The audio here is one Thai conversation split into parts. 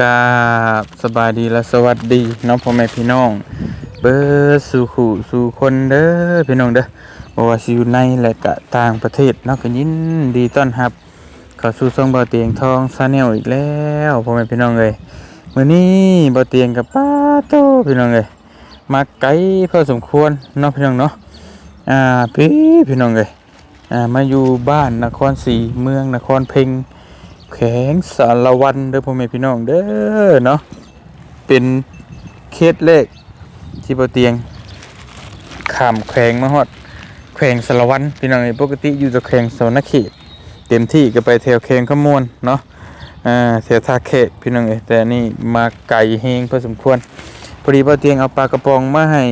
กาบสบายดีและสวัสดีน้องพ่อแม่พี่น้อง เบิดสู่ขู่สู่คนเด้อพี่น้องเด้อบ่ว่าสิอยู่ในและก็ต่างประเทศนาะก็ยินดีต้อนรับเข้าสู่ช่องบ่อเตียงทองซาแนลอีกแล้วพ่อแม่พี่น้องเอ้ยมื้อนี้บ่อเตียงกับป้าโตพี่น้องเอ้ยมาไกลพอสมควรเนาะพี่น้องเนาะอ่าพี่พี่น้องเอ้ยอ่ามาอยู่บ้านนครศรีเมืองนครเพ็ง แขวงสารวันเด้อพ่อแม่พี่น้องเด้อเนาะเป็นเขตเลขที่บ่เตียงข้ามแขวงมาฮอดแขวงสารวันพี่น้องเอ้ปกติอยู่แต่แขวงสนเขตเต็มที่ก็ไปแถวแขวงขมวนเนาะอ่าแถวทาเขตพี่น้องเอ้แต่นี่มาไกลเฮงพอสมควรพอดีบ่เตียงเอาปลากระป๋องมาให้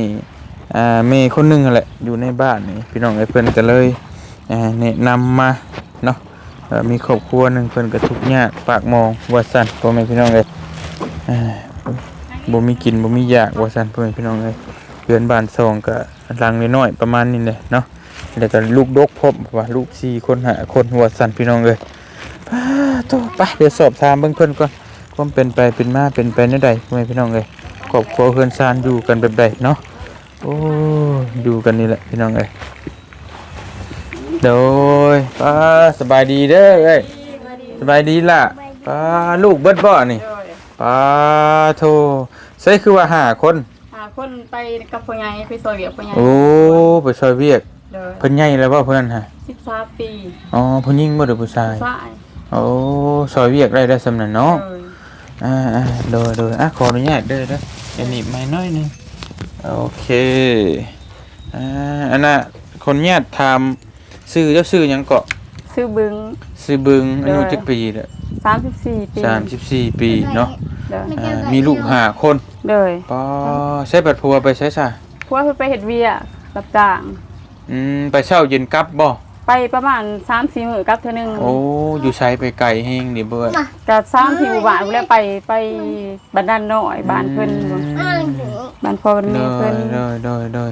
อ่าเมย์คนหนึงนั่นแหละอยู่ในบ้านนี่พี่น้องเอ้เพิ่นก็เลยอ่าแนะนำมาเนาะ มีครอบครัวหนึ่งเพิ่นก็ทุกข์ยากปากมองว่าซั่นพ่อแม่พี่น้องเอ้ยบ่มีกินบ่มีอยากว่าซั่นพ่อแม่พี่น้องเอ้ยเรือนบ้านซองก็หลังน้อยประมาณนี้แหละเนาะแล้วก็ลูกดกพร้อมว่าลูก4คนหาคนว่าซั่นพี่น้องเอ้ยป้าโตไปเดี๋ยวสอบถามเบิ่งเพิ่นก่อนความเป็นไปเป็นมาเป็นไปในใดพ่อแม่พี่น้องเอ้ยครอบครัวเฮือนซานอยู่กันแบบใดเนาะโอ้อยู่กันนี่แหละพี่น้องเอ้ย โดยป้าสบายดีเด้อเอ้ยสบายดีล่ะป้าลูกเบิดบ่นี่โดยป้าโทใช่คือว่าหาคนหาคนไปกับพ่อใหญ่ไปซอยเวียกพ่อใหญ่โอ้ไปช่วยเวียกโดยเพิ่นใหญ่แล้วบ่เพิ่นฮะสิบสามปีอ๋อผู้หญิงบ่หรือผู้ชายสายโอ้ช่วยเวียกได้ได้สำนั้นเนาะโดยอ่าอ่าโดยโดยอะขออนุญาตเด้อเด้ออันนี้ไม่น้อยหนึงโอเคอ่าอันน่ะคนญาติถาม ชื่อเจ้าชื่อหยังเกาะซื้อบึงชื่อบึงอายุได้จักปีเด้อสามสิบสี่ปี34 ปีเนาะโดยอ่ามีลูกห้าคนโดยปอใช้บัตรพัวไปใช้ซะพวกเพิ่นไปเฮ็ดเวียกรับจ้าง อืมไปเช่าเย็นกลับบ่ไปประมาณสามสี่มื้อกลับเทื่อนึงโอ้อยู่ใช้ไปไกลเฮงดิเบิด ก็สามสี่หมู่บ้านแล้วไปไปบ้านด้านน้อยบ้านเพิ่นอืมบ้านพ่อบ้านโดแม่ยเพิ่นโดยโดยโดย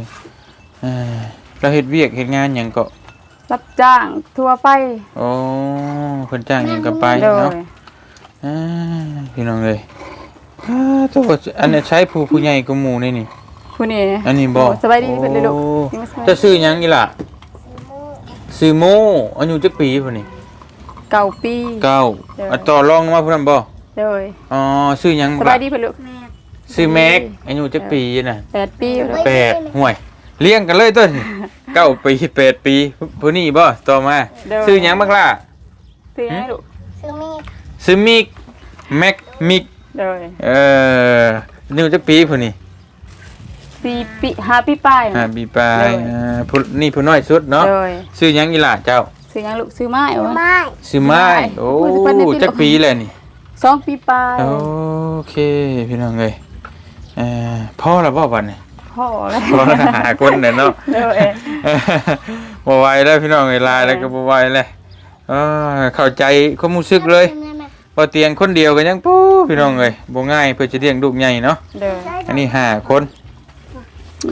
อ่าเราเฮ็ดเวียกเฮ็ดงานหยังก็ รับจ้างทั่วไปโอ้เพิ่นจ้างหยังก็ไปโดเนาะยอ่าพี่น้องเอ้ยอ่าตัวอันนี้ใช้ผู้ผู้ใหญ่กว่าหมู่นี่นี่ผู้นี้อันนี้บ่โสบายดีเพิ่นเลยลูกโอ้นี่มาสบายจะซื้อหยังอีหล่ะซื้อโมอายุจักปีพุ่นนี่เก่าปี เก้าเด้ออ่อะต่อรองมาพุ่นนนบ่โดยอ๋อซื้อหยังสล่ะบายดีเพิ่นลูก ซื้อแม็กอายุจักปีน่ะแปดปีแล้วแปดห่วยเลี้ยงกันเลยต้น เก้าปีแปดปีผู้นี้บ่ต่อมาเด้อซื้อหยังบ้างล่ะซื้อให้ลูกซื้อมิกแม็กมิกโดยเอ่ออายุจักปีผู้นี้สี่ปีห้าปีปลายห้านะปีปลายเด้ออ่าผู้นี่ผู้น้อยสุดเนาะโดยซื้อหยังอีหล่ะเจ้าซื้อยังลูกซื้อไม้เอาไว้ซื้อไม้ไม้โอ้พูดสิเพิ่นได้ที่ จักปีเลยนี่ สองปีปลายโอเคพี่น้องเอ้ยเอ่อพ่อละบ่บัดนี้ พ่อแล้วพ่อละหาคนเนี่ยเนาะโดยบ่ไหวแล้วพี่น้องเอ้ยลายแล้วก็บ่ไหวแล้วเออเข้าใจความรู้สึกเลยพอเตียงคนเดียวก็ยังปู้พี่น้องเอ้ยบ่ง่ายเพื่อจะเลี้ยงลูกใหญ่เนาะโดยอันนี้ห้าคน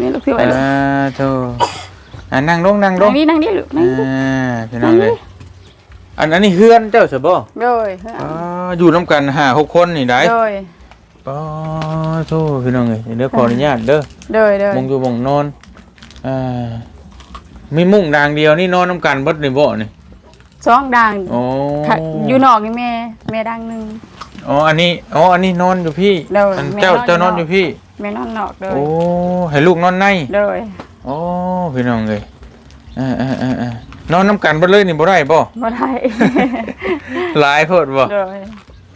นี่ลูกซื้อไว้อ่าลูกโธ่อ่านั่งลงนั่งลนั่งงนี่นั่งนี่ลูกนั่งอ่านี่พี่น้องเอ้ยอันอันนี้เฮือนเจ้าซะบ่โดยอ๋ออยู่นํกันห้าหกคนนี่ได้โดย อ๋อโธ่พี่น้องเอ้ยเดี๋ยวขออนุญาตเด้อโดยโดยมงอยู่มงนอนอ่ามีมุ้งดางเดียวนี่นอนนํกันเบิดนี่บ่นี่สองดังโอ้ค่ะอยู่นอกนี่แม่แม่ดังหนึงอ๋ออันนี้อ๋ออันนี้นอนอยู่พี่เดี๋ยวอันแม่เจ้านอนเจ้านอนอยู่อยู่พี่แม่นอนนอกโดยโอ้ให้ลูกนอนในโดยโอ้พี่น้องเลยเอ่าอ่าอ่าอ่านอนน้ำกันบ่เลยนี่บ่ได้บ่บ่ได้หลายโพดบ่โดย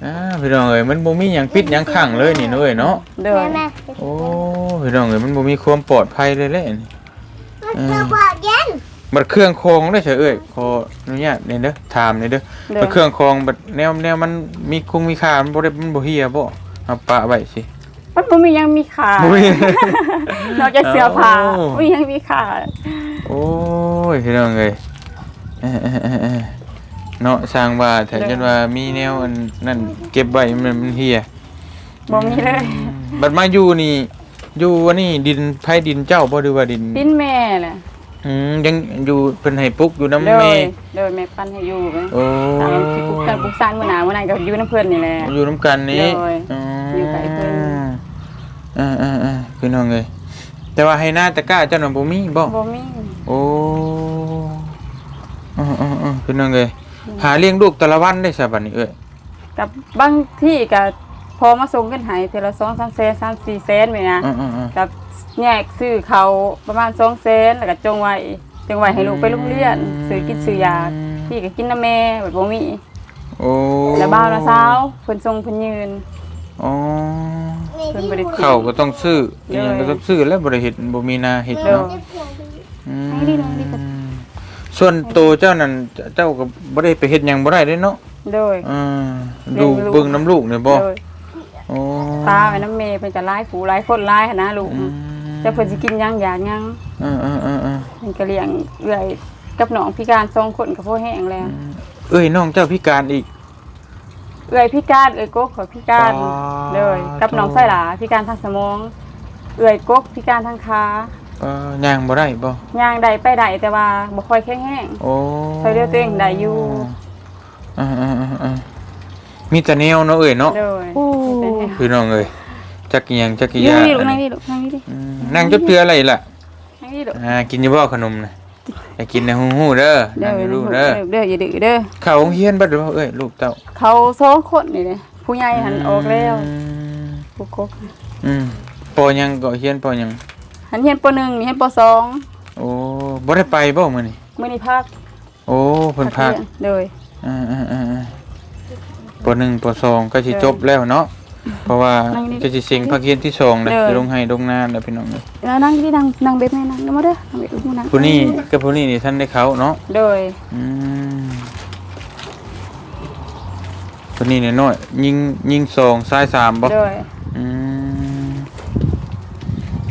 อ่าพี่น้องเอ้ยมันบ่มีหยังปิดหยังขังเลยนี่เน้อยเนาะโดยโอ้พี่น้องเอ้ยมันบ่มีความปลอดภัยเลยแหละนี่เออบัดเครื่องโครงได้เฉยเอ้ยขออนุญาตนี่เด้อถามนี่เด้อโดบัยดเครื่องโครงบัดแนวแนวมันมีคงมีค่ามันบ่ได้มันบ่เฮียบ่เอาปะไว้สิมันบ่มียังมีขาบ่มี นอกจากเสื้อผ้าโอ้ บ่มียังมีขาโอ้ยพี่น้องเอ้ยเอ้อเอ้อ เอ้อเอ้อเนาะสร้างว่าแต่จนว่ามีแนวอันนั่นเก็บไว้มันมันเฮียบ่มีเลย บัดมาอยู่นี่ อยู่อันนี้ดินไผดินเจ้าบ่หรือว่าดิน ดินแม่น่ะโอืมยังอยู่เพิ่นให้ปลุกอยู่น้ำเลเมยเลยแม่ปั้นให้อยู่ไปโอ้ตามที่ปลุกกันปลุกสานมื้อหน้ามื้อไหนก็อยู่น้ำเพิ่นนี่แหละอยู่น้ำกันนี้เลยอ๋ออยู่ไกลเพิ่นอ่าอ่าอ่าพี่น้องเลยแต่ว่าให้หน้าตะกร้าเจ้าหน่ะบ่มีบ่บ่มีโอ้อ๋ออ๋ออ๋อพี่น้องเลย หาเลี้ยงลูกแต่ละวันได้ซะบัดนี้เอ้ยกับบางที่ก็พอมาส่งกันให้เทอละ2 3แสน3 4แสนไปนะอ๋ออ๋ออ๋อกับแยกซื้อเขาประมาณ2แสนแล้วก็จงไว้จงไว้ให้ลูกไปโรงเรียนซื้อกินซื้อยาพี่ก็กินน้ำแม่แบบบ่มีโอ้แล้วบ่าวนะสาวเพิ่นส่งเพิ่นยืน อ๋อเพิ่นบ่ได้กิน ข้าวก็ต้องซื้ออีหยังเลยก็ต้องซื้อแล้วบ่ได้เฮ็ดบ่มีนาเฮ็ดเลยเนาะอืมให้ดีหน่อยดีกว่า ส่วนตัวเจ้านั่นเจ้าก็บ่ได้ไปเฮ็ดหยังบ่ได้เด้เนาะโดย อ่าเลี้ดูยงลูกเบิ่งน้ำลูกเนี่ยบ่โดยโอ้ตาไว้น้ำเมย์เพิ่นก็หลายผู้หลายคนหลายหันนะลูกอืมจะเพิ่นสิกินหยังอยากหยังอ่าอ่าอ่าอ่าเพิ่นก็เลี้ยงเอื้อยกับน้องพิการสองคนก็พอแห้งแล้ว เอ้ยน้องเจ้าพิการอีก เอื้อยพิการเอื้อยกกขอพิการอ๋อเลย กับน้องไส้หลาพิการทางสมอง เอื้อยกกพิการทางขา เอ่อย่างบ่ได้บ่ย่างได้ไปได้แต่ว่าบ่ค่อยแข็งแรงโอ้ใช้เลือดตัวเองได้อยู่อ่าอ่าอ่าอ่ามีแต่แนวเนาะเอ้ยเนาะเลยพี่น้องเอ้ยจักอีหยังจักอีนี่หยานี่ลูกนั่งนี่ลูกนั่งนี่ดิอืมนั่งจดเตืออะไรล่ะนั่งนี่ลูกอ่ากินอยู่บ่ขนมน่ะอย่ากินในหูๆเด้อเด้นั่องอยู่ลูลูกกเด้เด้ออเด้ออย่าดื้อเด้อเข้าโรงเรียนบ่เด้อเอ้ยลูกเจ้าเขาสองคนนี่เลยผู้ใหญ่หันออกแล้วอืมผู้กกอืมปอยังก็เฮียนปอยัง หันเฮียนปหนึ่งนี่เฮียนปสองโอ้บ่ได้ไปบ่มื้อนี้มื้อนี้พักโอ้เพิ่นพักเรียเลยอ่าอ่าอ่าอ่าปหนึ่งปสองก็สิจบแล้วเนาะเพราะว่านั่งนี่ก็สิเสียงภาคเรียนที่สองเลยเด้อจะลงให้ลงนานแล้วพี่น้องเอ้ยแล้วนั่งที่นั่งนั่งเบ็ดแม่นั่งมาเด้อนั่งเบ็ดอุ้มนั่งผู้นี้กับผู้นี้นี่ท่านได้เขาเนาะโดยอืมผู้นี้เนี่ยน้อยยิงยิงสองซ้ายสามบ่โดยอืม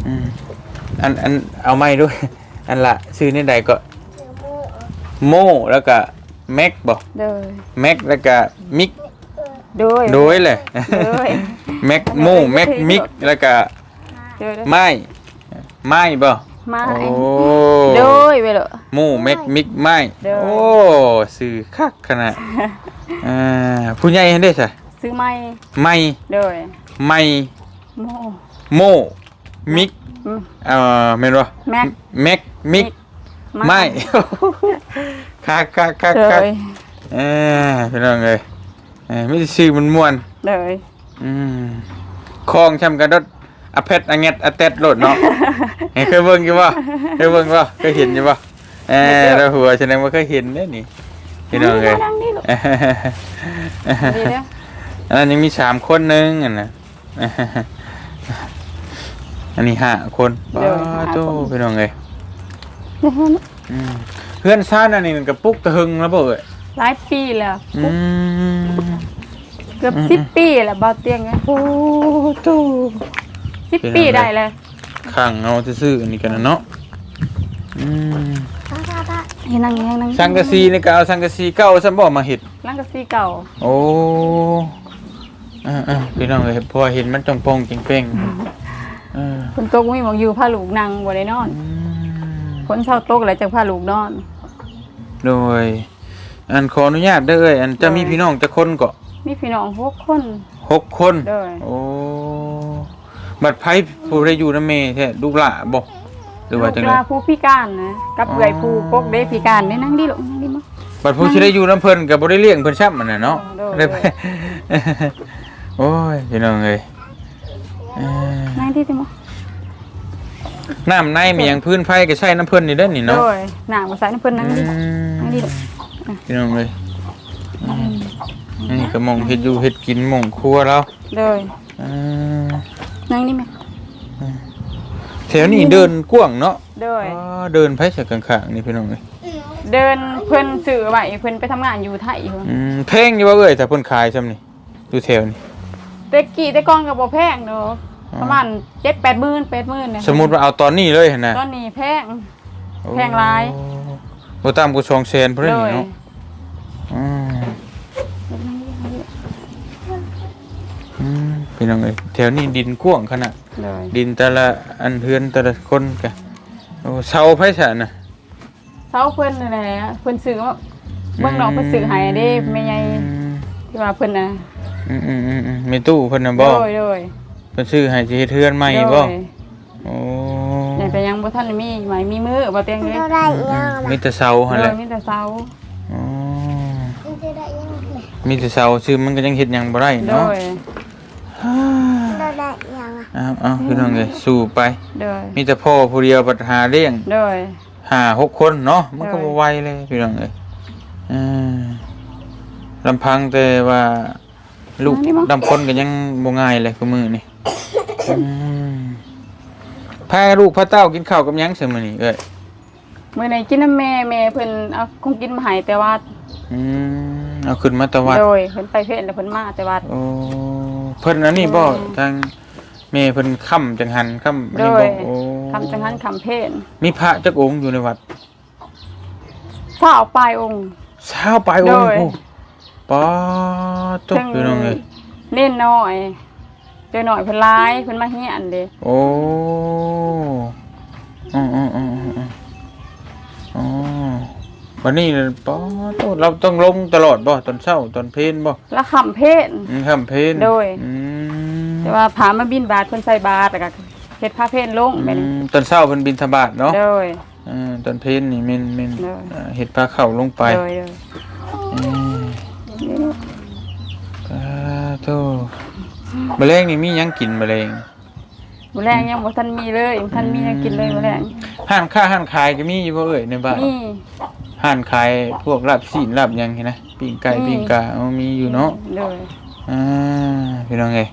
อืม อันอันเอาไม้ด้วย อันละชื่อนี่ใดก็โมแล้วก็แม็กบ่โดยแม็กแล้วก็มิกโดยโดยเลยโดยแม็กโมแม็กมิกแล้วก็โดยไม้ไม้บ่มาโอ้โดยไปเลยโมแม็กมิกไม้เด้อโอ้สื่อคักขนาดอ่าผู้ใหญ่เห็นได้ซะซื้อไม้ไม้โดยไม้โมโม มิกอืมเอ่อแม่นบ่แม็ก แม็ก มิก ไม้คักคักคักโดคักยเอ่าพี่น้องเอ้ยเอ้ยมีแต่ชื่อมันม่วนโดยอืมคลองชำกระดดอะเพชรอะเง็ดอะเต็ดโลดเนาะ เอ้ยเคยเบิ่งอยู่บ่เคยเบิ่งบ่เคยเห็นอยู่บ่เออแล้วหัวแสดงว่าเคยเห็นเด้อนี่พี่น้องเอ้ยนั่งนี่ลูกดีเด้ออันนั้นยังมีสามคนหนึงอันน่ะ อันนี้ห้าคนป้าโตพี่น้องเอ้ยอืมเพื่อนซ่านอันนี้มันกระปุกตะหึงแล้วบ่เอ้ยหลายปีแล้วอืมเกือบสิบปีแล้วบ่าวเตียงไงโอ้โตสิบปีได้แล้วข้างเอาซื่อๆอันนี้กันนะเนาะอืมเห็นนั่งเห็นนั่งสังกะสีนี่ก็เอาสังกะสีเก่าซะบ่มาเฮ็ดนั่งกะซีเก่าโอ้อ่าๆพี่น้องเอ้ยเพราะว่าเห็นมันจงโปงจริงเป้งเออ ฝนตกมีหมองอยู่ผ้าลูกนั่งบ่ได้นอนอืมฝนเช้าตกแล้วจังผ้าลูกนอน โดย อันขออนุญาตเด้อเอ้ยอันจะมีพี่น้องจักคนก็มีพี่น้องหกคนหกคนโดยโอ้บัดไผผู้ได้อยู่นำแม่แท้ลูกหล่าบ่หรือว่าจังลูไดกลาผู้พิการนะกับอ๋อเอื้อยผู้ปกเด้พิการได้นั่งดิลูกนั่งดิมาบัดผู้สิได้อยู่นํเพิ่นก็บ่ได้เลี้ยงเพิ่นซ้ำมันน่ะเนาะโดยได้ไปโอ้ยพี่น้องเอ้ย เอ้ยนั่งดิติมาน้ำในมีหยังพื้นไฟก็ใช้น้ำเพิ่นนี่เด้อนี่โดเนาะยหน้ามาใส่น้ำเพิ่นนั่งดิอืมนั่งดิลูกพี่น้องเอ้ยอืมนี่ก็หมองเฮ็ดอยู่เฮ็ดกินหมองครัวเราโดยอืมนั่งนี่แม่แถวนี้เดินกว้างเนาะโดย อ๋อเดินไปใส่ข้างๆนี่พี่น้องเอ้ยเดินเพิ่นสื่อไว้เพิ่นไปทำงานอยู่ไทยอยู่อืมแพงอยู่บ่เอ้ยถ้าเพิ่นขายซ้ำนี่อยู่แถวนี้แต่กี้แต่ก่อนก็บ่แพงเนาะ ประมาณ7-8หมื่น8หมื่นเนี่ยสมมุติว่าเอาตอนนี้เลยหั่นน่ะตอนนี้แพง แพงหลาย โอ้บ่ต่ำกว่า200,000พุ่นโดนี่ยเนาะอืมอืมพี่น้องเอ้ยแถวนี้ดินกว้างขนาดโดยดินแต่ละอันเฮือนแต่ละคนกะโอ้เสาไผซะน่ะเสาเพิ่นนั่นแหละเพิ่นซื้อมาเบิ่งน้องเพิ่นซื้อให้เด้แม่ใหญ่ที่ว่าเพิ่นน่ะอืมอืมอืมอืมมีตู้เพิ่นน่ะบ่โดยโดย เพิ่นซื้อให้สิเฮ็ดเทือนใหม่บ่โดยโอ้แต่ก็ยังบ่ทันได้มีหมายมีมือบ่เตียงเลยเราได้ยังมีแต่เสาหั่นโดแหละยมีแต่เสาอ๋อเราได้ยังมีแต่เสาชื่อมันก็ยังเฮ็ดหยังบ่ได้โดเนาะยเราได้ยังอะอ้าวอ้าวพี่น้องเอ้ยสู้ไป โดยมีแต่พ่อผู้เดียวปัญหาเลี้ยงโดย ห้าหกคนเนาะมันก็ใช่บ่ไหวเลยพี่น้องเอ้ยอืมลำพังแต่ว่า ลูกดำคนก็ยังบ่ง่ายเลยคือมือนี่อืม พาลูกพาเต้ากินข้าวกับหยังเสมื้อนี้เอ้ยมื้อไหนกินน้ำแม่แม่เพิ่นเอาคงกินมาให้แต่ว่าอืมเอาขึ้นมาแตะวัดโดยเพิ่นไปเพศแล้วเพิ่นมาแต่ว่า โอ้เพิ่นอันนี้บ่อืม ทางแม่เพิ่นค้ำจังหันค้ำอันโดนี้ยบ่โอ้คำจังหันคำเพศมีพระจักองค์อยู่ในวัดเฝ้าปลายองค์ เช้าไปองค์โดย โอ้ป้าตกพี่น้องเอ้ยเล่นน้อย เจอหน่อยเพิ่นร้ายเพิ่นมาเฮียนเด้โอ้อ๋ออ๋ออ๋ออ๋ออ๋อวันนี้ป้าตกเราต้องลงตลอดบ่ตอนเช้าตอนเพลนบ่แล้วคำเพศ อืมค่ำเพลนโดย อืมแต่ว่าพามาบินบาทเพิ่นใส่บาทแล้วก็เฮ็ดผ้าเพศลงแม่อืนมตอนเช้าเพิ่นบินธบาตเนาะ โดยเออตอนเพลนนี่แม่นแม่นโดยเอ่อเฮ็ดปลาเข้าลงไปโดยโดยอืมปลาโต แมลงนี่มีหยังกินแมลงมื้อแรงยังบ่ทันมีเลยบ่ทันมีหยังกินเลยมื้อแรงห้านค้าห้านขายก็มีอยู่บ่เอ่ยในบ้านมี ห้านขายพวกลาบซีนลาบหยังเห็นนะปิ้งไก่มี ปิ้งกาเอามีอยู่เนาะโดยอ่าพี่น้องเอ้ย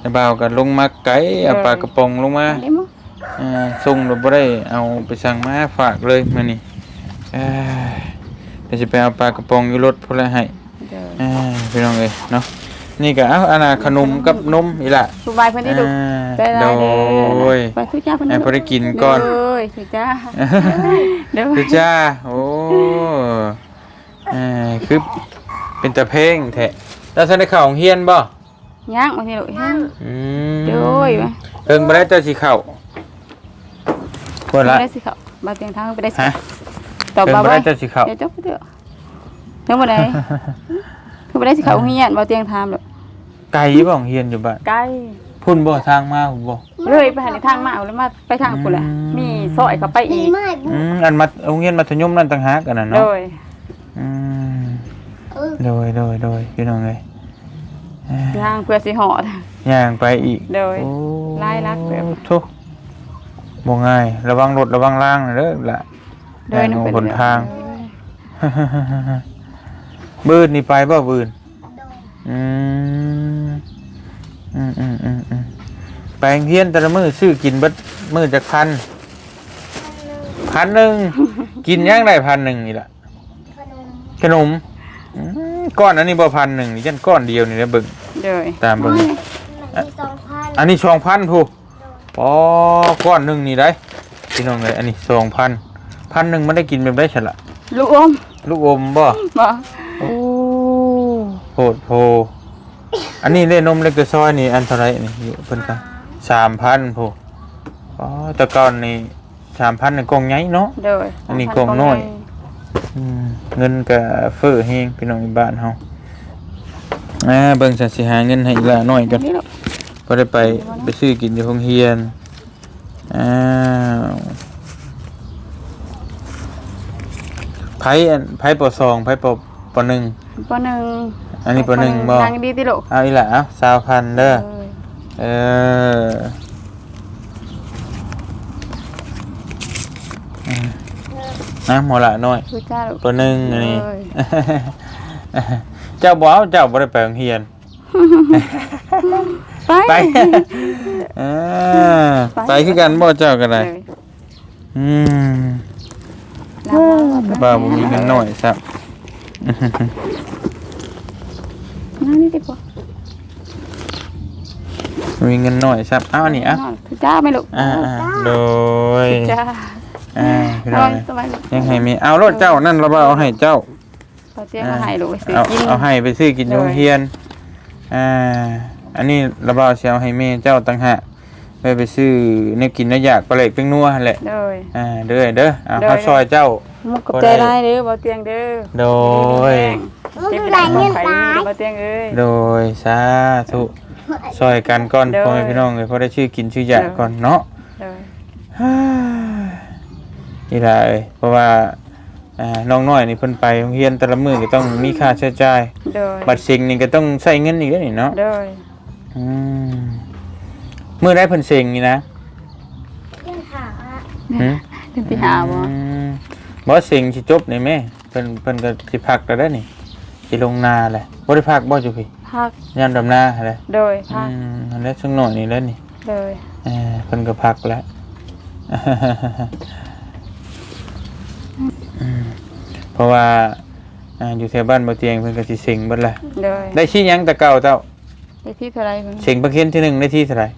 แล้วบ่าวก็ลงมาไกลเอาเออปลากระป๋องลงมาอันนี้มั้งอ่าส่งเราบ่ได้เอาไปสั่งมาฝากเลยมื้อนี้เอ้ยเดี๋ยวสิไปเอาปลากระป๋องอยู่รถพุ่นละให้โดยอ่าพี่น้องเอ้ยเนาะ นี่ก็เอาอันน่ะขนมกับนมอีหละสบายเพิ่นที่ลูกอ่าใจร้ายโดเด้ยไปทุกจ้าเพิ่นให้พอได้กินก่อนโดยทุกจ้าโดยพี่จ้าโอ้อ่าคือเป็นตะเพลงแท้แล้วท่านได้เข้าโรงเรียนบ่ยังบางทีลูกยังอืมโดยว่ะเอิงบ่ได้เจ้าสิเข้าเพิ่นละไปได้สิเขาบาเตียงทางไปได้สิฮะตอบเอิงบ่าบ่ไว้ได้เจ้าสิเข้าเดี๋ยวจบเถอะยังบ่ได้ คือบ่ได้สิเขาเฮียนบ่เตียงทามดอกไกลบ่โรงเรียนอยู่บ้านไกลพุ่นบ่ทางมาพุ่นบ่เลยไปหาในทางมาเอาแล้วมาไปทางพุ่นแหละอืมมีซอยเข้าไปดีอีกมากอืมอันมัธโรงเรียนมัธยมนั่นต่างหากกันน่ะโดเนาะยอืมเออโดยโดยโดยพี่น้องเอ้ยอ่าทางเพื่อสิหอด ย่างไปอีกโดยโอ้ไล่ลักแบบ ทุกบ่ง่ายระวังรถระวังล่างนะเด้อล่ะ โดยแนวเป็นหนทางโดย บืนนี่ไปบ่บืนอืมอืมอืมอืมอืมไปโรงเรียนแต่ละมื้อซื้อกินเบิดมื้อจักพันพันหนึ่งกินย่างได้พันหนึ่งนี่ล่ะขนมขนมอืมก้อนอันนี้บ่พันหนึ่งนี่ยันก้อนเดียวนี่นะเบิ่งโดยตามเบิ่งมันมีสองพันอันนี้สองพันผู้อ๋อก้อนหนึ่งนี่ได้พี่น้องเลยอันนี้สองพันพันหนึ่งมันได้กินแบบได้ฉละลูกอมลูกอมบ่บ่ โอ้โหดโพ อันนี้ได้นมเล็กตัวซอยนี่อันเท่าไหรนี่อยู่เพิ่นกันสามพันผู้อ๋อแต่ก่อนนี่สามพันนี่กล่องใหญ่เนาะ โดยอันนี้กล่องน้อย อืมเงินก็เฟ้อแฮงพี่น้องในบ้านเฮาอ่าเบิ่งสันสิหาเงินให้อีกละหน่อยกันนี่ลูกก็ได้ไปไปซื้อกินอยู่โรงเรียนอ้าวไผอันไผปสองไผป ปหนึ่งปหนึ่งอันนี้ปหนึ่งบ่ทางดีติลูกเอาอีหละเอาสาวพันเด้อโดยเอออืมนะหมอละน้อยทุกจ้าลูกปหนึ่งอันนี้เอ้ยเจ้าบ่เอาเจ้าบ่ได้ไปโรงเรียนไปไปอ่าไปคือกันบ่เจ้าก็ได้เลยอืมแล้วก็บ้าบ่มีเงินน้อยซับ นั่นนี่ดีกว่ามีเงินน้อยซับเอาอันนี้อะทุกจ้าไหม่ลูกอ่าๆโดยทุกจ้าอ่าพี่น้เอาองสบายลูกยังให้มีเอารถเจ้านั่นเราบ่เอาให้เจ้าพอเจ๊มาให้ลูกไปซื้อเอากินเอาให้ไปซื้อกินโรงเรียนอ่าอันนี้เราบ่เอาสิเอาให้แม่เจ้าต่างหากไปไปซื้อเนื้อกินเนื้ออยากปลาเล็กเป็นนัวหั่นแหละโดยอ่าเด้อเด้อเอาเด้อข้าวซอยเจ้า มุกกับใจได้เด้อบ่เตียงเด้อโดยมันเก็บดูไปแลได้เงินไปตายบ่เตียงเอ้ย โดยสาธุซอยกันก่อนโดย พ่อแม่พี่น้องเลยเพราะได้ชื่อกินชื่อยาโดยก่อนเนาะ เด้อฮ่านี่ล่ะเอ้ยเพราะว่าอ่าน้องน้อยนี่เพิ่นไปโรงเรียนแต่ละมื้อก็ต้องมีค่าใช้จ่าย เด้อบัตรเซ็งนี่ก็ต้องใช้เงินอีกแล้วนี่เนาะเด้ออืมมื้อได้เพิ่นเซ็งนี่นะเงินหาหืมถึงที่หาบ่อืม บ่เซ็งสิจบนี่แม่เพิ่นเพิ่นก็สิพักแล้วได้อนี่สิลงนาแหละบ่ได้พักบ่จุพี่พักยามดำนาแหละเด้ออืพักมอันนี้สักหน่อยนี่แล้วนี่เด้อเออเพิ่นก็พักแล้วอืมเพราะว่าอ่าอยู่แถวบ้านบ่เตียงเพิ่นก็สิเซ็งเบิดแหละเด้อได้ชี้หยังแต่เก่าเจ้าได้ที่เท่าไหร่เพิ่นเซ็งประเคนที่หนึ่งได้ที่เท่าไหร่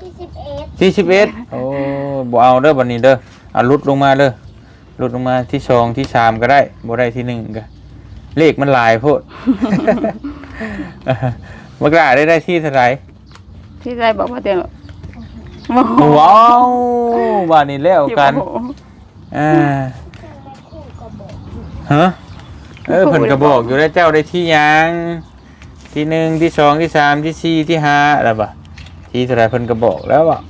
ที่สิบเอ็ดที่สิบเอ็ดโอ้บ่เอาเด้อบัดนี้เด้อเอาลุดลงมาเด้อ ลุดลงมาที่สองที่สามก็ได้บ่ได้ที่หนึ่งก็เลขมันหลายโพดบักหลาได้ได้ที่เท่าไหร่ที่ใจบอกบ่เตียงหรอกโอ้โหว้าวบ้านนี้แล้วกันโอ้โหอ่าฮะเออเพิ่นก็บอกอยู่แล้วเจ้าได้ที่หยังที่หนึ่งที่สองที่สามที่สี่ที่ห้าอะไรปะที่เท่าไหรเพิ่นก็บอกแล้วอะ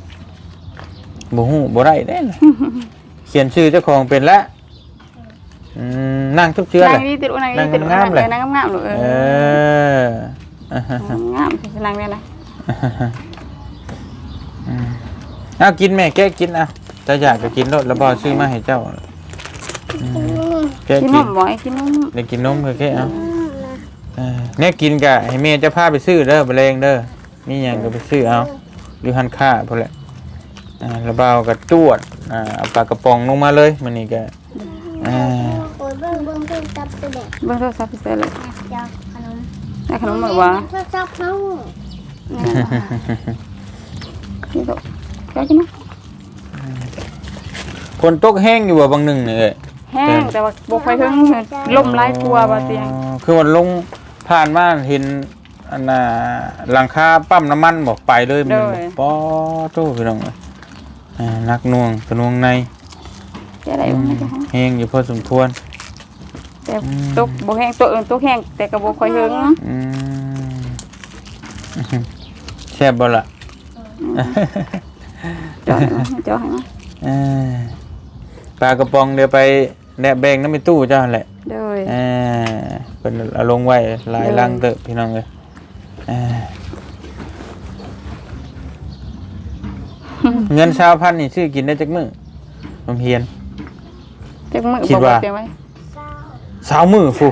บ่ฮู้บ่ได้แน่น่ะเขียนชื่อเจ้าของเป็นแล้วอืมนั่งทุกเชือนั่เลงยนี่ติดอุ้นนั่งนี่ติดอุ้นนั่งงามๆเลยนั่งงามๆลูกเอเออออ่าฮะฮะงามสินั่งเนี่ยนะอ่าฮะฮะอืมเอากินแม่แกะกินเอาเจ้าอยากก็กินรถแล้วบ่ซื้อมาให้เจ้าอืมแกะกินกินนมบ่ให้กินนมได้กินนมก็แค่เอาเออเนี่ยกินกะให้แม่จะพาไปซื้อเด้อไปเลงเด้อมีหยังก็ไปซื้อเอาอยู่หันค่าพุ่นแหละอ่าแล้วเบาก็จวดอ่าเอาปลากระป๋องลงมาเลยมันนี่ก็อ่าโอ้ยเบิ้งเบิ้งเบิ้งจับตัวเด็กเบิ่งโทรศัพท์พิเศษเลยเจ้าขนมได้ขนมหมดวะเจ้าจับน้องนี่ลูกแกกินนะคนตกแห้งอยู่บ่บางหนึ่งนี่เอ้ยแห้งแต่ว่าบ่ค่อยถึงลมหลายกลัวบ่เตียงอ๋อคือมันลงผ่านมาเห็นอันน่ะหลังคาปั๊มน้ำมันบอกไปเลยมันบอกป้อโตพี่น้องเอ้ย อ่านักหน่วงกระน่วงในแกได้บ่ให้จ้ะแห้งอยู่พอสมควร แต่ตกบ่แห้งตัวอื่นตกแห้งแต่ก็บ่ค่อยถึงอืมแซ่บบ่ล่ะจอดมาจอดให้มาเอ้ยปลากระป๋องเดี๋ยวไปแนบแบงน้ำในตู้เจ้าหั่นแหละเด้อเอ่าเป็นเอาลงไว้หลายลังเตอะพี่น้องเลยเอ้ย เงินชาวพันนี่ซื้อกินได้จักมื้อผมเฮียน จักมื้อคิดบ่ว่า เตียงไว้สาวมื้อฟู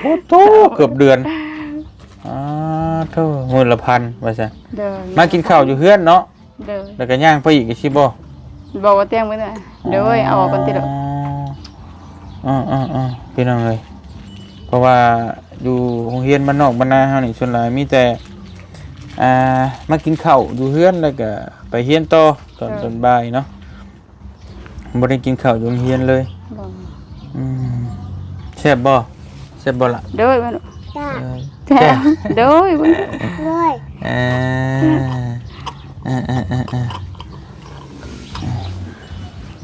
โอ้โตเกือบเดือนอ้าโธ่มื้อละพันว่าซั่นเด้อมากินข้าวอยู่เฮือนเนาะเด้อแล้วก็ย่างไปอีกอีกสิบ่บอกว่าเตียงไว้เด้อเด้อเอาออกกันติดอกอ๋ออ๋ออ๋อพี่น้องเลยเพราะว่าอยู่โรงเรียนบ้านนอกบ้านนาเฮานี่ส่วนหลายมีแต่อ่ามากินข้าวอยู่เฮือนแล้วก็ ไปเรียนต่อตอนตอนบ่ายเนาะบ่ได้กินข้าวอยู่โรงเรียนเลยบอกอืมแซ่บบ่แซ่บบ่ล่ะเด้อแม่ลูกจ้าเออแท้เด้อเบิ่งเลยเอ่าอ่าอ่าอ่า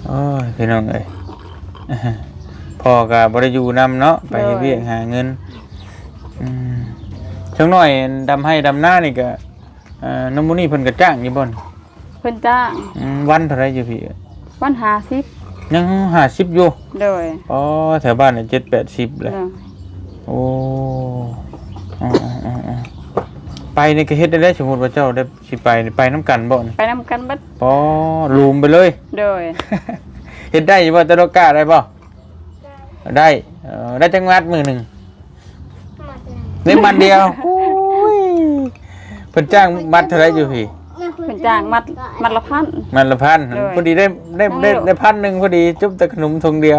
โอ้ยพี่น้องเอ้ยพ่อก็บ่ได้อยู่นํเนาะไปเฮ็ดเวียกหาเงินอืมจังน้อยดำให้ดำหน้านี่ก็เอ่อน้ำมูนี่เพิ่นก็จ้างอยู่บ่นเพิ่นจ้างอืมวันเท่าไหร่อยู่พี่วัน50ยัง50อยู่เด้ออ๋อแถวบ้านนี่7 80แหละเด้อโอ้อ๋ออ๋ออ๋อไปนี่ก็เฮ็ดได้แล้วสมมุติว่าเจ้าได้สิไปนี่ไปนํกันบ่นี่ไปนํกันเบิดอ๋อลูมไปเลยเด้อเฮ็ดได้อยู่บ่ตะโลกาได้บ่ได้เอ่อได้จังหวัดมื้อหนึงหมดเลยได้มัดเดียวโอ้ยเพิ่นจ้างมัดเท่าไหรอยู่พี่ เพิ่นจ้างมัดมัดละพัน มัดละพันเลยพอดีได้ได้ได้ได้ได้พันหนึ่งพอดีจุ๊บแต่ขนมทงเดียว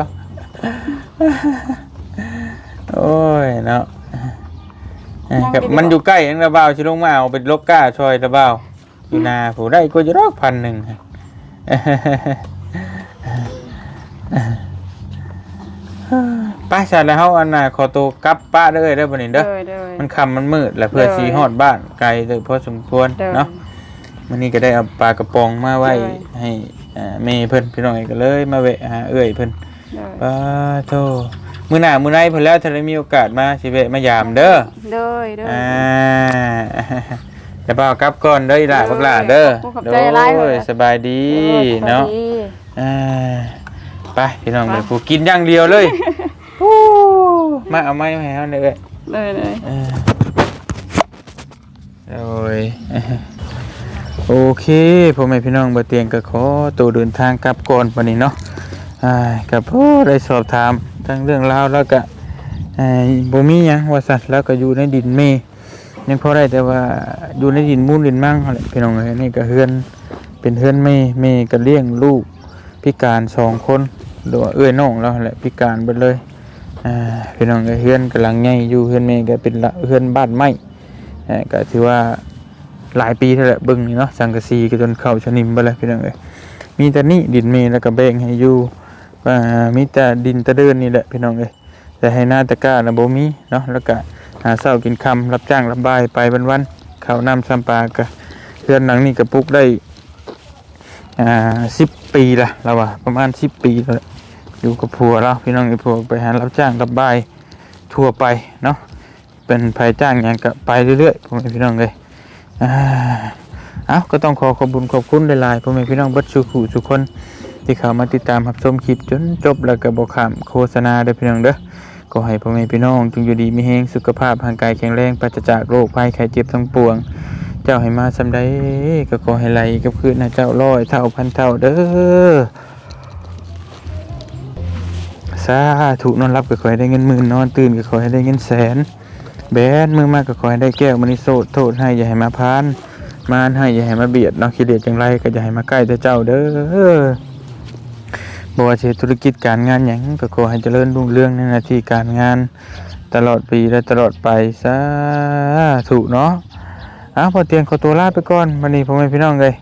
โอ้ยเนาะเอ้ยครับมันอยู่ใกล้นังระบ่าวชิลงมาเอาเป็นลกก้าช่อยระบ่าวอยู่นาผู้ได้ก็จะรอกพันหนึ่งไป้าชาแล้วเฮาอันน่ะขอตัวกลับป้าเด้อเด้อบัดนี้เด้อเด้อเด้อมันค่ำมันมืดแล้วเพื่อเด้อสีฮอดบ้านไกลเด้อพอสมควรเด้อเนาะ วันนี้ก็ได้เอาปลากระป๋องมาไว้เด้อให้อ่าแม่เพิ่นพี่น้องเอ้ยก็เลยมาแวะหาเอื้อยเพิ่นเโดยป้าโทมื้อหน้ามื้อไหนเพิ่นแล้วถ้าได้มีโอกาสมาสิแวะมายามเด้อโดยโดยอ่าเดี๋ยวเปล่ากลับก่อนเด้ออีหล่าพวกหล่าเด้อขอบคุณขอบใจหลายโอ้ยเลยสบายดีเนาะเนาะอ่าไปพี่น้องไปผู้กินอย่างเดียวเลยปู้มาเอาไม้มาให้เฮาหน่อยเอ้ยเลยเลยเออโอ้ย โอเคพ่อแม่พี่น้องบ่เตียงก็ขอตัวเดินทางกลับก่อนวันนี้เนาะอ่ากับพ่อได้สอบถามทั้งเรื่องราวแล้วก็อ่าบ่มีหยังว่าสัตว์แล้วก็อยู่ในดินเมยังพอได้แต่ว่าอยู่ในดินมูลดินมั่งแหละพี่น้องเอ้ยนี่ก็เฮือนเป็นเฮือนเมเมก็เลี้ยงลูกพิการสองคนหรือว่าเอ้ยน้องแล้วแหละพิการเบิดเลยอ่าพี่น้องเอ้ยเฮือนกำลังใหญ่อยู่เฮือนเมก็เป็นเฮือนบ้านไม้อ่าก็ถือว่า หลายปีเท่าแหละเบิ่งนี่เนาะสังกะสีก็จนเข้าชนิมไปแล้วพี่น้องเอ้ยมีแต่นี่ดินเมแล้วก็แบ่งให้อยู่อ่ามีแต่ดินตะเดินนี่แหละพี่น้องเอ้ยแต่ให้หน้าตะกร้านะบ่มีเนาะแล้วก็หาเช้ากินค่ำรับจ้างรับบายไปวันๆข้าวน้ำซ้ำปลาก็เฮือนหลังนี้ก็ปลูกได้อ่า10ปีละแล้วว่าประมาณ 10 ปีแล้วแหละอยู่กับผัวเราพี่น้องกับผัวไปหารับจ้างรับบายทั่วไปเนาะเป็นภัยจ้างอย่างก็ไปเรื่อยๆพ่อแม่พี่น้องเลย เอ้าก็ต้องขอขอบคุญขอบคุณหลายๆพ่อแม่พี่น้องเบัดสุขุสุคน ที่เข้ามาติดตามรับชมคลิปจนจบแล้วก็บอกขามโฆษณาเด้อพี่น้องเด้อก็ให้พ่อแม่พี่น้องจงอยู่ดีมีแฮงสุขภาพร่างกายแข็งแรงปราศจากโรคภัยไข้เจ็บทั้งปวง เจ้าให้มาสำใดก็ขอให้ไหลกับคืนนะเจ้าร้อยเท่าพันเท่าเด้อสาธุนอนรับก็ขอให้ได้เงินหมื่นนอนตื่นก็ขอให้ได้เงินแสน แบนมือมากก็ขอให้ได้แก้วมณีโสดโทษให้อย่าให้มาพาน มานให้อย่าให้มาเบียดเนาะคิดเดียดจังไรก็อย่าให้มาใกล้แต่เจ้าเด้อบว่าธุรกิจการงานหยังก็ขอให้เจริญรุ่งเรืองในหน้าที่การงานตลอดปีและตลอดไปสาธุเนาะอ้าวพอเตียงขอตัวลาไปก่อนวันนี้พ่อแม่พี่น้องเลย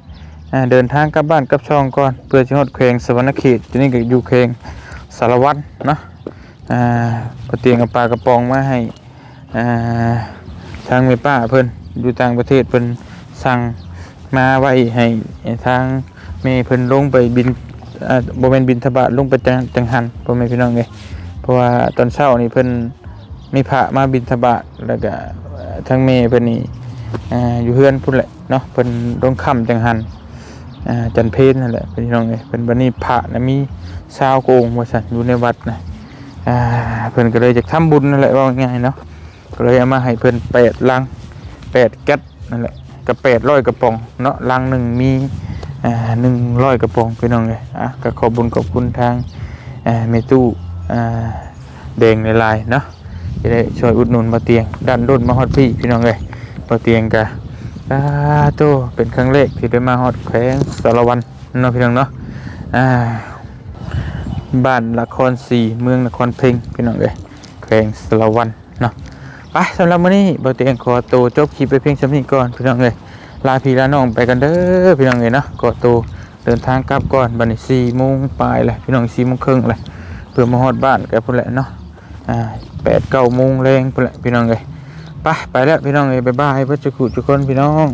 เดินทางกลับบ้านกลับช่องก่อนเพื่อสิฮอดแขวงสวรรณเขตที่นี่ก็อยู่แขวงสารวัตรเนาะอ่าปเตียงกับปลากระปองมาให้ ทางเมป้าเพิ่นอยู่ต่างประเทศเพิ่นสั่งมาไว้ให้ทางเมเพิ่นลงไปบินอ่าบ่แม่นบินทบาทลงไปจังจังหันพ่อแม่พี่น้องเอ้เพราะว่าตอนเช้านี่เพิ่นมีพระมาบินทบาทแล้วก็ทางเมเพิ่นนี่อยู่เฮือนพุ่นแหละเนาะเพิ่นลงค่ำจังหันจันเพลนั่นแหละพี่น้องเอ้ยเพิ่นบัดนี้พระนะมีชาวโกงว่าสันอยู่ในวัดนะอ่าเพิ่นก็เลยจะทำบุญนั่นแหละว่าง่ายเนาะ ก็เลยเอามาให้เพิ่นแปดลังแปดแก๊สนั่นแหละกับแปดร้อยกระป๋องเนาะลังหนึ่งมีอ่าหนึ่งร้อยกระป๋องพี่น้องเลยอะก็ขอบบุญขอบคุณทางอ่าเมตู้อ่าแดงในลายเนาะจะได้ช่วยอุดหนุนมาเตียงดันด้นมาฮอดพี่พี่น้องเลยมาเตียงกะอาโตเป็นครั้งแรกที่ได้มาฮอดแขวงสารวันเนาะพี่น้องเนาะอ่าบ้านละครสี่เมืองนครเพ็งพี่น้องเอ้ยแขวงสารวันเนาะ ไปสำหรับมื้อนี้บ่เตียงขอตัวจบคลิปไปเพียงส่ำนี้ก่อนพี่น้องเอ้ยลาพี่ลาน้องไปกันเด้อพี่น้องเอ้ยเนาะขอตัวเดินทางกลับก่อนบัดนี้สี่โมงปลายเลยพี่น้องสี่โมงครึ่งเลยเพื่อมาฮอดบ้านกันพุ่นแหละเนาะอ่าแปดเก้าโมงแรงพุ่นแหละพี่น้องเอ้ยไปไปแล้วพี่น้องเอ้ยบ๊ายบายเพื่อจะขุดทุกคนพี่น้อง